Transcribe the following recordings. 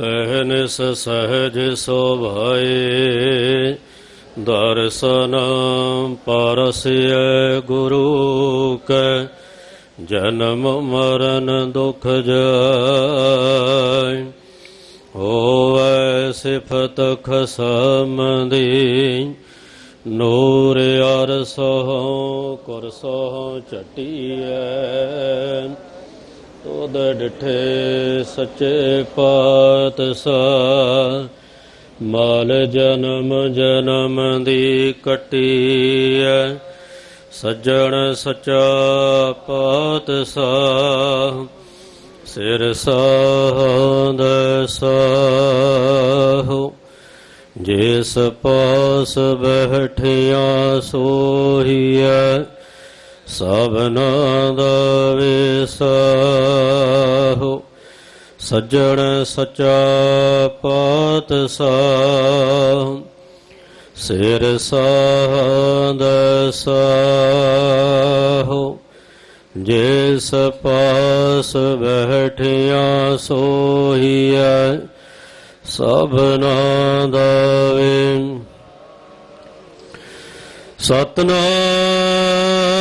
ਅਹਨਿਸ ਸਹਜ ਸੋਭਾਏ, ਦਰਸ਼ਨ ਪਰਸਿਐ ਗੁਰੂ ਕੈ, ਜਨਮ ਮਰਨ ਦੁਖ ਜਾਇ ਹੋਵੈ ਸਿਫਤ ਖਸਮਦੀ, ਨੂਰ ਅਰਸਹੁ, ਕੁਰਸਹੁ ਚਟੀਐ ਤੋਦ ਡਿਠੇ ਸੱਚੇ ਪਾਤਸ਼ਾਹ, ਮਾਲ ਜਨਮ ਜਨਮ ਦੀ ਕਟੀਐ। ਸੱਜਣ ਸਚਾ ਪਾਤਸ਼ਾਹ, ਸਿਰ ਸਾਧ ਸਾਹੁ। ਜਿਸ ਪਾਸ ਬਹਿਠਿਆ ਸੋਹੀਐ ਸਭਨਾ ਦਾ ਵਿਸਾਹੋ, ਸੱਜਣ ਸਚਾ ਪਾਤਸ਼ਾਹ, ਸਿਰ ਸਾਧ ਸਾਹੋ। ਜਿਸ ਪਾਸ ਬਹਿਠਿਆ ਸੋਹੀਐ ਸਭਨਾ ਦਾ ਵੇ ਸਤਨਾਮ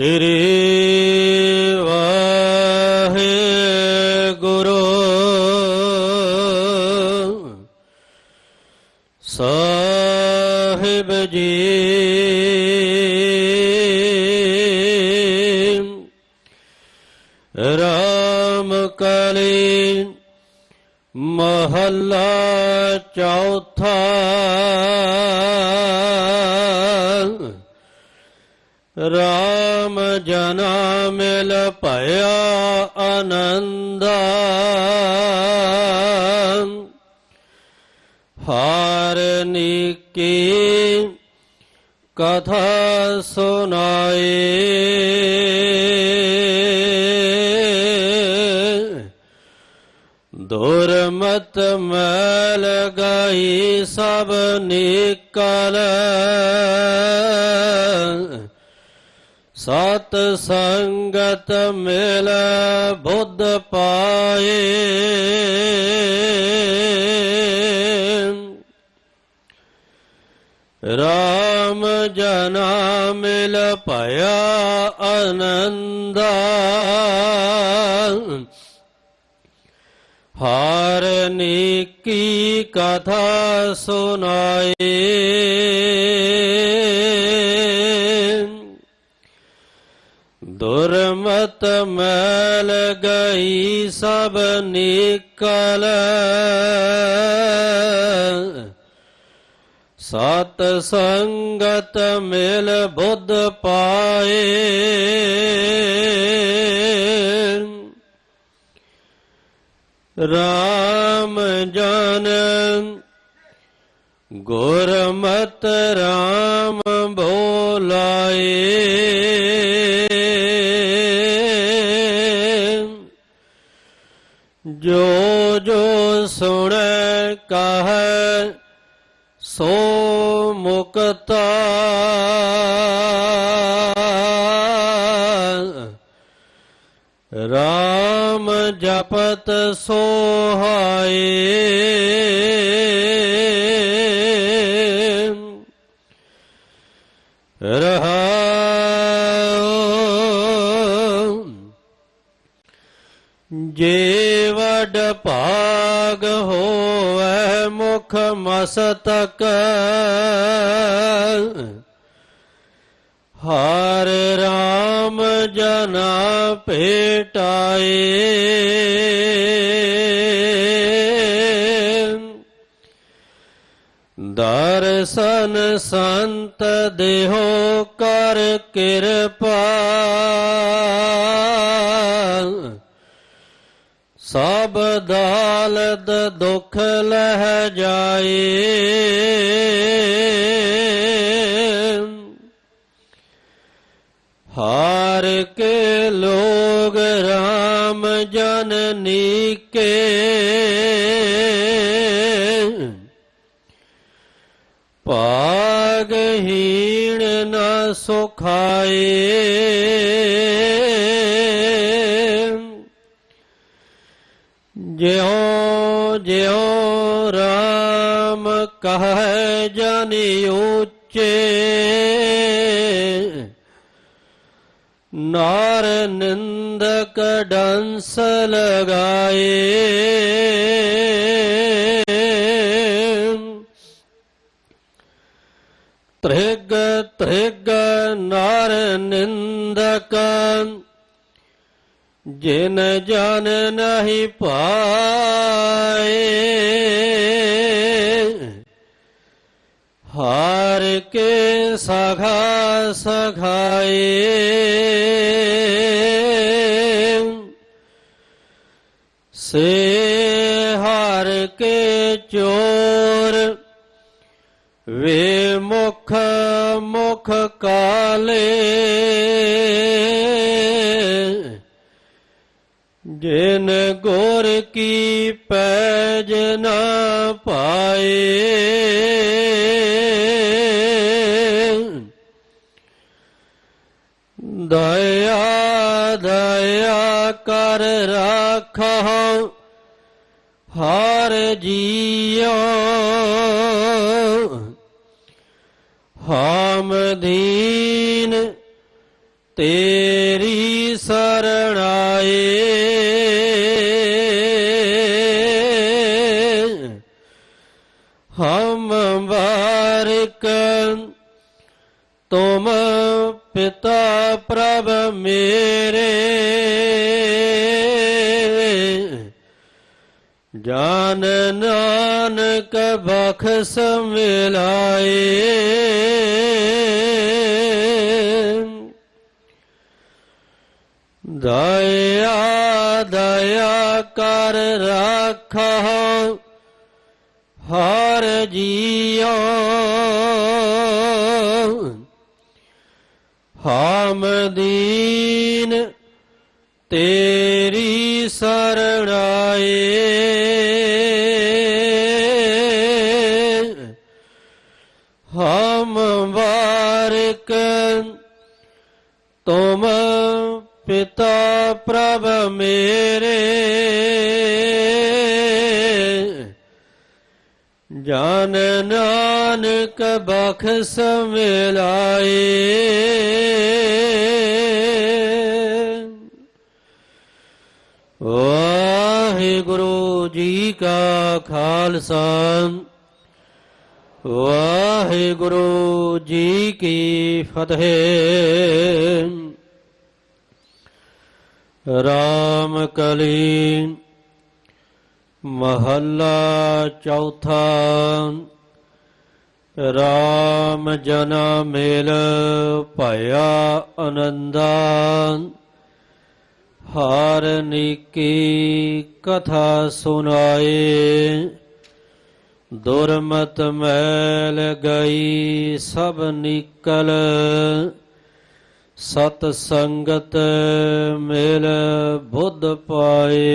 ਸ਼੍ਰੀ ਵਾਹਿਗੁਰੂ। ਸਾਹਿਬ ਜੀ। ਰਾਮ ਕਲੀ ਮਹੱਲਾ ਚੌਥਾ। ਰਾਮ ਜਨਾ ਮਿਲ ਭਇਆ ਆਨੰਦ। ਹਾਰ ਨੀਕੀ ਕਥਾ ਸੁਨਾਏ ਦੁਰਮਤ ਮੈਲ ਗਈ ਸਭ ਨਿਕਲ। ਸਤ ਸੰਗਤ ਮਿਲ ਬੁੱਧ ਪਾਏ। ਰਾਮ ਜਨਾ ਮਿਲ ਭਇਆ ਆਨੰਦਾ। ਹਾਰ ਨੀਕੀ ਕਥਾ ਸੁਨਾਏ ਦੁਰਮਤ ਮੈਲ ਗਈ ਸਭ ਨਿਕਲ। ਸਤ ਸੰਗਤ ਮਿਲ ਬੁੱਧ ਪਾਏ। ਰਾਮ ਜਨ ਗੁਰਮਤ ਰਾਮ ਬੋਲਾਏ। ਜੋ ਜੋ ਸੁਣੈ ਕਹੈ ਸੋ ਮੁਕਤ ਰਾਮ ਜਪਤ ਸੋਹਾਏ ਰਹਾਉ ਜੇ ਵਡ ਭਾਗ ਹੋਵੇ ਮੁਖ ਮਸਤਕ। ਹਰ ਰਾਮ ਜਨਾ ਭੇਟਾਏ। ਦਰਸ਼ਨ ਸੰਤ ਦੇਹੋ ਕਰ ਕਿਰਪਾ। ਸਭ ਦਾਲਦ ਦੁਖ ਲਹਿ ਜਾਏ। ਹਾਰ ਕੇ ਲੋਗ RAM ਜਨਨੀ ਕੇ ਭਾਗਹੀਣ ਨ ਸੁਖਾਏ। ਜਿਉ ਜਿਉ ਰਾਮ ਕਹੈ ਜਨ ਉੱਚੇ। ਨਾਰ ਨਿੰਦਕ ਡੰਸ ਲਗਾਏ। ਤ੍ਰਿਗ ਤ੍ਰਿਗ ਨਰ ਨਿੰਦਕ ਜਿਨ ਜਨ ਨਹੀਂ ਪਾਏ, ਹਾਰ ਕੇ ਸਖਾ ਸਖਾਏ ਸੇ ਹਾਰ ਕੇ ਚੋਰ, ਵੇ ਮੁਖ ਮੁਖ ਕਾਲੇ। ਜਿਨ ਗੁਰ ਕੀ ਪੈਜ ਨਾ ਪਾਏ। ਦਇਆ ਦਇਆ ਕਰ ਰਾਖਹੁ ਹਰ ਜੀਉ। ਹਮ ਦੀਨ ਜਾਨ ਨਾਨਕ ਬਖਸ ਮਿਲਾਏ ਦਇਆ ਦਇਆ ਕਰ ਰਾਖਹੁ ਹਰ ਜੀਓ ਹਾਮਦੀਨ ਤੇ ਸਰਣਾਏ। ਹਮ ਵਾਰਿਕ ਤੁਮ ਪਿਤਾ ਪ੍ਰਭ ਮੇਰੇ। ਜਨ ਨਾਨਕ ਬਖਸ ਮਿਲਾਏ। ਵਾਹਿਗੁਰੂ ਜੀ ਕਾ ਖਾਲਸਾ। ਵਾਹਿਗੁਰੂ ਜੀ ਕੀ ਫਤਿਹ। ਰਾਮ ਕਲੀ ਮਹੱਲਾ ਚੌਥਾ। ਰਾਮ ਜਨਮ ਮੇਲ ਭਇਆ ਅਨੰਦਾ। ਹਾਰ ਨੀਕੀ ਕਥਾ ਸੁਨਾਏ ਦੁਰਮਤ ਮੈਲ ਗਈ ਸਭ ਨਿਕਲ। ਸਤ ਸੰਗਤ ਮਿਲ ਬੁੱਧ ਪਾਏ।